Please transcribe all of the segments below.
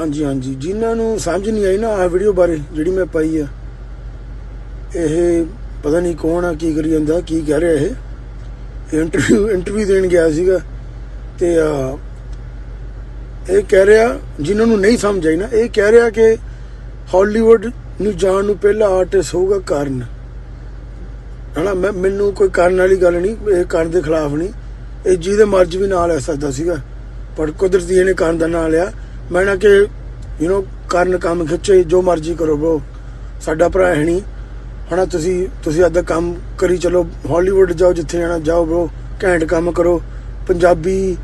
ਹਾਂਜੀ ਹਾਂਜੀ। ਜਿਨ੍ਹਾਂ ਨੂੰ ਸਮਝ ਨਹੀਂ ਆਈ ਨਾ ਆ ਵੀਡੀਓ ਬਾਰੇ ਜਿਹੜੀ ਮੈਂ ਪਾਈ ਆ, ਇਹ ਪਤਾ ਨਹੀਂ ਕੌਣ ਆ, ਕੀ ਕਰੀ ਜਾਂਦਾ, ਕੀ ਕਹਿ ਰਿਹਾ ਇਹ। ਇੰਟਰਵਿਊ ਇੰਟਰਵਿਊ ਦੇਣ ਗਿਆ ਸੀਗਾ ਤੇ ਆ ਇਹ ਕਹਿ ਰਿਹਾ, ਜਿਨ੍ਹਾਂ ਨੂੰ ਨਹੀਂ ਸਮਝ ਆਈ ਨਾ, ਇਹ ਕਹਿ ਰਿਹਾ ਕਿ ਹਾਲੀਵੁੱਡ ਨੂੰ ਜਾਣ ਨੂੰ ਪਹਿਲਾ ਆਰਟਿਸਟ ਹੋਊਗਾ ਕਰਨ। ਹਨਾ, ਮੈਂ, ਮੈਨੂੰ ਕੋਈ ਕਰਨ ਵਾਲੀ ਗੱਲ ਨਹੀਂ, ਇਹ ਕਰਨ ਦੇ ਖਿਲਾਫ ਨਹੀਂ। ਇਹ ਜਿਹਦੇ ਮਰਜ਼ੀ ਵੀ ਨਾਲ ਲੈ ਸਕਦਾ ਸੀਗਾ, ਪਰ ਕੁਦਰਤੀ ਇਹਨੇ ਕਰਨ ਦਾ ਨਾਂ ਲਿਆ। ਮੈਨਾਂ ਕਿ ਯੂ نو ਕਰਨ ਕੰਮ ਖਿੱਚੇ, ਜੋ ਮਰਜ਼ੀ ਕਰੋ ਬ్రో ਸਾਡਾ ਭਰਾ ਹੈ ਨਹੀਂ। ਹਣਾ, ਤੁਸੀਂ ਤੁਸੀਂ ਆਦਾ ਕੰਮ ਕਰੀ ਚਲੋ। ਹਾਲੀਵੁੱਡ ਜਾਓ, ਜਿੱਥੇ ਜਾਣਾ ਜਾਓ ਬ్రో ਘੈਂਟ ਕੰਮ ਕਰੋ। ਪੰਜਾਬੀ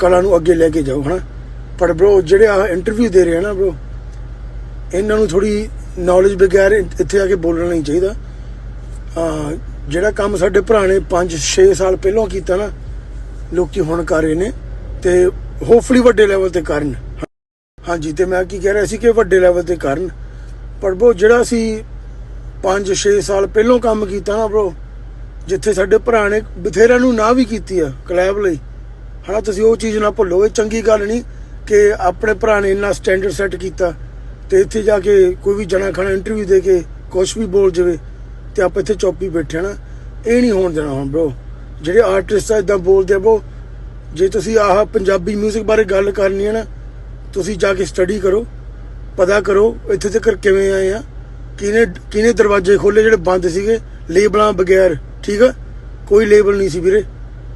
ਕਲਾ ਨੂੰ ਅੱਗੇ ਲੈ ਕੇ ਜਾਓ, ਹਣਾ। ਪਰ ਬ్రో ਜਿਹੜੇ ਆ ਇੰਟਰਵਿਊ ਦੇ ਰਹੇ ਨਾ ਬ్రో ਇਹਨਾਂ ਨੂੰ ਥੋੜੀ ਨੌਲੇਜ ਬਗੈਰ ਇੱਥੇ ਆ ਕੇ ਬੋਲਣਾ ਨਹੀਂ ਚਾਹੀਦਾ। ਜਿਹੜਾ ਕੰਮ ਸਾਡੇ ਭਰਾ ਨੇ 5 6 ਸਾਲ ਪਹਿਲਾਂ ਕੀਤਾ ਨਾ, ਲੋਕੀ ਹੁਣ ਕਰ ਰਹੇ ਨੇ। ਤੇ ਹੋਪਫੁਲੀ ਵੱਡੇ ਲੈਵਲ ਤੇ ਕਰਨ। ਹਾਂਜੀ, ਤੇ ਮੈਂ ਕੀ ਕਹਿ ਰਿਹਾ ਸੀ ਕਿ ਵੱਡੇ ਲੈਵਲ ਤੇ ਕਰਨ। ਪਰ ਬੋ ਜਿਹੜਾ ਸੀ 5-6 ਸਾਲ ਪਹਿਲਾਂ ਕੰਮ ਕੀਤਾ ਨਾ ਬ్రో ਜਿੱਥੇ ਸਾਡੇ ਭਰਾ ਨੇ ਬਥੇਰਿਆਂ ਨੂੰ ਨਾ ਵੀ ਕੀਤੀ ਆ ਕਲੈਬ ਲਈ, ਹਨਾ, ਤੁਸੀਂ ਉਹ ਚੀਜ਼ ਨਾ ਭੁੱਲੋ, ਇਹ ਚੰਗੀ ਗੱਲ ਨਹੀਂ ਕਿ ਆਪਣੇ ਭਰਾ ਨੇ ਇੰਨਾ ਸਟੈਂਡਰਡ ਸੈੱਟ ਕੀਤਾ ਤੇ ਇੱਥੇ ਜਾ ਕੇ ਕੋਈ ਵੀ ਜਣਾ ਖਣਾ ਇੰਟਰਵਿਊ ਦੇ ਕੇ ਕੁਝ ਵੀ ਬੋਲ ਜਾਵੇ ਤੇ ਆਪਾਂ ਇੱਥੇ ਚੌਪੀ ਬੈਠੇ ਨਾ। ਇਹ ਨਹੀਂ ਹੋਣ ਦੇਣਾ ਹੁਣ ਬ్రో ਜਿਹੜੇ ਆਰਟਿਸਟ ਆ ਇਦਾਂ ਬੋਲਦੇ ਆ ਬੋ ਜੇ ਤੁਸੀਂ ਆਹ ਪੰਜਾਬੀ 뮤직 ਬਾਰੇ ਗੱਲ ਕਰਨੀ ਹੈ ਨਾ, ਤੁਸੀਂ ਜਾ ਕੇ ਸਟੱਡੀ ਕਰੋ, ਪਤਾ ਕਰੋ ਇੱਥੇ ਤੱਕ ਕਿਵੇਂ ਆਏ ਆ, ਕਿਹਨੇ ਕਿਹਨੇ ਦਰਵਾਜ਼ੇ ਖੋਲੇ ਜਿਹੜੇ ਬੰਦ ਸੀਗੇ ਲੇਬਲਾਂ ਬਗੈਰ, ਠੀਕ ਆ? ਕੋਈ ਲੇਬਲ ਨਹੀਂ ਸੀ ਵੀਰੇ।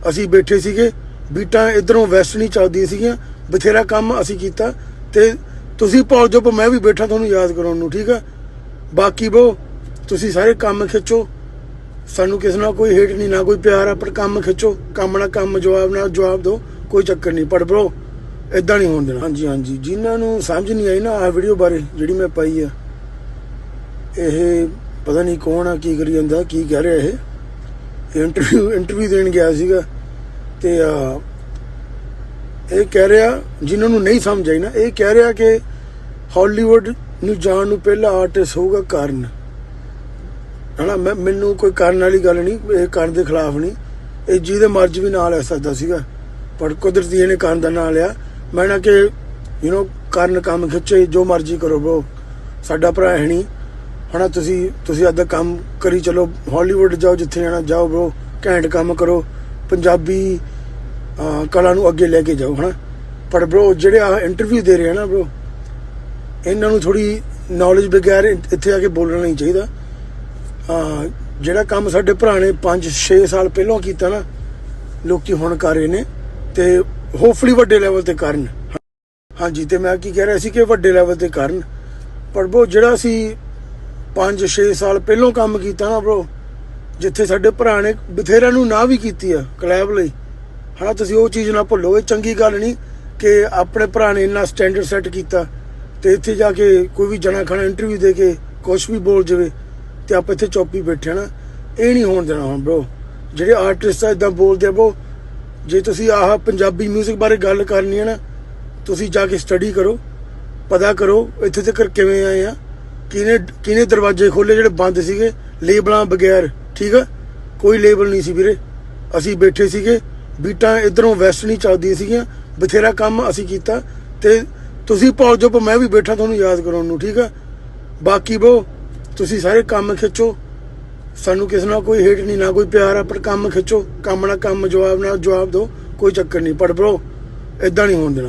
ਅਸੀਂ ਬੈਠੇ ਸੀਗੇ, ਬੀਟਾਂ ਇਧਰੋਂ ਵੈਸਟ ਨਹੀਂ ਚੱਲਦੀਆਂ ਸੀਗੀਆਂ, ਬਥੇਰਾ ਕੰਮ ਅਸੀਂ ਕੀਤਾ ਤੇ ਤੁਸੀਂ ਭੁੱਲ ਜਾਓ ਪਰ ਮੈਂ ਵੀ ਬੈਠਾ ਤੁਹਾਨੂੰ ਯਾਦ ਕਰਾਉਣ ਨੂੰ, ਠੀਕ ਆ? ਬਾਕੀ ਬੋ, ਤੁਸੀਂ ਸਾਰੇ ਕੰਮ ਖਿੱਚੋ ਸਾਨੂੰ ਕਿਸੇ ਨਾਲ ਕੋਈ ਹੇਟ ਨਹੀਂ, ਨਾ ਕੋਈ ਪਿਆਰ ਆ, ਪਰ ਕੰਮ ਖਿੱਚੋ, ਕੰਮ ਨਾਲ ਕੰਮ, ਜਵਾਬ ਨਾਲ ਜਵਾਬ ਦਿਓ, ਕੋਈ ਚੱਕਰ ਨਹੀਂ, ਪਰ ਬ్రో ਇਦਾਂ ਨਹੀਂ ਹੋਣ ਦੇਣਾ। ਹਾਂਜੀ ਹਾਂਜੀ, ਜਿਨ੍ਹਾਂ ਨੂੰ ਸਮਝ ਨਹੀਂ ਆਈ ਨਾ ਆ ਵੀਡੀਓ ਬਾਰੇ, ਜਿਹੜੀ ਮੈਂ ਪਾਈ ਆ, ਇਹ ਪਤਾ ਨਹੀਂ ਕੌਣ ਆ, ਕੀ ਕਰੀ ਜਾਂਦਾ, ਕੀ ਕਹਿ ਰਿਹਾ ਇਹ। ਇੰਟਰਵਿਊ ਇੰਟਰਵਿਊ ਦੇਣ ਗਿਆ ਸੀਗਾ, ਤੇ, ਆ, ਇਹ ਕਹਿ ਰਿਹਾ, ਜਿਨ੍ਹਾਂ ਨੂੰ ਨਹੀਂ ਸਮਝ ਆਈ ਨਾ, ਇਹ ਕਹਿ ਰਿਹਾ ਕਿ ਹਾਲੀਵੁੱਡ ਨੂੰ ਜਾਣ ਨੂੰ ਪਹਿਲਾ ਆਰਟਿਸਟ ਹੋਊਗਾ ਕਰਨ। ਹਨਾ, ਮੈਂ ਮੈਨੂੰ ਕੋਈ ਕਰਨ ਵਾਲੀ ਗੱਲ ਨਹੀਂ, ਇਹ ਕਰਨ ਦੇ ਖਿਲਾਫ ਨਹੀਂ। ਇਹ ਜਿਹਦੇ ਮਰਜ਼ ਵੀ ਨਾਲ ਲੈ ਸਕਦਾ ਸੀਗਾ। ਪਰ ਕੁਦਰਤੀ ਇਹਨੇ ਕਰਨ ਦਾ ਨਾਂ ਲਿਆ। ਮੈਂ ਨਾ ਕਿ ਯੂ نو ਕਰਨ ਕੰਮ ਖਿੱਚੇ, ਜੋ ਮਰਜ਼ੀ ਕਰੋ ਬ్రో ਸਾਡਾ ਭਰਾ ਹੈ ਨਹੀਂ। ਹਣਾ ਤੁਸੀਂ ਤੁਸੀਂ ਅੱਧਾ ਕੰਮ ਕਰੀ ਚਲੋ। ਹਾਲੀਵੁੱਡ ਜਾਓ, ਜਿੱਥੇ ਜਾਣਾ ਜਾਓ ਬ్రో ਘੈਂਟ ਕੰਮ ਕਰੋ। ਪੰਜਾਬੀ ਕਲਾ ਨੂੰ ਅੱਗੇ ਲੈ ਕੇ ਜਾਓ ਹਣਾ ਪਰ ਬ్రో ਜਿਹੜੇ ਆ ਇੰਟਰਵਿਊ ਦੇ ਰਹੇ ਆ ਨਾ ਬ్రో ਇਹਨਾਂ ਨੂੰ ਥੋੜੀ ਨੌਲੇਜ ਬਗੈਰ ਇੱਥੇ ਆ ਕੇ ਬੋਲਣਾ ਨਹੀਂ ਚਾਹੀਦਾ। ਜਿਹੜਾ ਕੰਮ ਸਾਡੇ ਭਰਾ ਨੇ 5-6 ਸਾਲ ਪਹਿਲਾਂ ਕੀਤਾ ਨਾ, ਲੋਕੀ ਹੁਣ ਕਰ ਰਹੇ ਨੇ, ਤੇ ਹੋਪਫੁਲੀ ਵੱਡੇ ਲੈਵਲ ਤੇ ਕਰਨ। ਹਾਂਜੀ, ਤੇ ਮੈਂ ਕੀ ਕਹਿ ਰਿਹਾ ਸੀ ਕਿ ਵੱਡੇ ਲੈਵਲ ਤੇ ਕਰਨ। ਪਰ ਬੋ ਜਿਹੜਾ ਸੀ 5-6 ਸਾਲ ਪਹਿਲਾਂ ਕੰਮ ਕੀਤਾ ਨਾ ਬ్రో ਜਿੱਥੇ ਸਾਡੇ ਭਰਾ ਨੇ ਬਥੇਰਿਆਂ ਨੂੰ ਨਾ ਵੀ ਕੀਤੀ ਆ ਕਲੈਬ ਲਈ, ਹਨਾ, ਤੁਸੀਂ ਉਹ ਚੀਜ਼ ਨਾ ਭੁੱਲੋ, ਇਹ ਚੰਗੀ ਗੱਲ ਨਹੀਂ ਕਿ ਆਪਣੇ ਭਰਾ ਨੇ ਇੰਨਾ ਸਟੈਂਡਰਡ ਸੈੱਟ ਕੀਤਾ, ਤੇ ਇੱਥੇ ਜਾ ਕੇ ਕੋਈ ਵੀ ਜਣਾ ਖਣਾ ਇੰਟਰਵਿਊ ਦੇ ਕੇ ਕੁਝ ਵੀ ਬੋਲ ਜਾਵੇ ਤੇ ਆਪਾਂ ਇੱਥੇ ਚੌਪੀ ਬੈਠੇ ਨਾ, ਇਹ ਨਹੀਂ ਹੋਣ ਦੇਣਾ ਹੁਣ ਬ్రో ਜਿਹੜੇ ਆਰਟਿਸਟ ਆ ਇਦਾਂ ਬੋਲਦੇ ਆ ਬੋ ਜੇ ਤੁਸੀਂ ਆਹ ਪੰਜਾਬੀ 뮤직 ਬਾਰੇ ਗੱਲ ਕਰਨੀ ਹੈ ਨਾ, ਤੁਸੀਂ ਜਾ ਕੇ ਸਟੱਡੀ ਕਰੋ, ਪਤਾ ਕਰੋ ਇੱਥੇ ਤੱਕ ਕਿਵੇਂ ਆਏ ਆ ਕਿਨੇ ਕਿਨੇ ਦਰਵਾਜ਼ੇ ਖੋਲੇ ਜਿਹੜੇ ਬੰਦ ਸੀਗੇ ਲੇਬਲਾਂ ਬਗੈਰ, ਠੀਕ ਆ? ਕੋਈ ਲੇਬਲ ਨਹੀਂ ਸੀ ਵੀਰੇ। ਅਸੀਂ ਬੈਠੇ ਸੀਗੇ, ਬੀਟਾਂ ਇਧਰੋਂ ਵੈਸਟ ਨਹੀਂ ਚੱਲਦੀਆਂ ਸੀਗੀਆਂ, ਬਥੇਰਾ ਕੰਮ ਅਸੀਂ ਕੀਤਾ, ਤੇ ਤੁਸੀਂ ਪਹੁੰਚੋ ਪਰ ਮੈਂ ਵੀ ਬੈਠਾ ਤੁਹਾਨੂੰ ਯਾਦ ਕਰਾਉਣ ਨੂੰ, ਠੀਕ ਆ? ਬਾਕੀ ਬੋ ਤੁਸੀਂ ਸਾਰੇ ਕੰਮ ਖਿੱਚੋ। ਸਾਨੂੰ ਕਿਸੇ ਨਾਲ ਕੋਈ ਹੇਟ ਨਹੀਂ, ਨਾ ਕੋਈ ਪਿਆਰ ਆ, ਪਰ ਕੰਮ ਖਿੱਚੋ। ਕੰਮ ਨਾਲ ਕੰਮ, ਜਵਾਬ ਨਾਲ ਜਵਾਬ ਦਿਓ। ਕੋਈ ਚੱਕਰ ਨਹੀਂ ਪੜ ਬ్రో ਇਦਾਂ ਨਹੀਂ ਹੋਣ ਦੇਣਾ।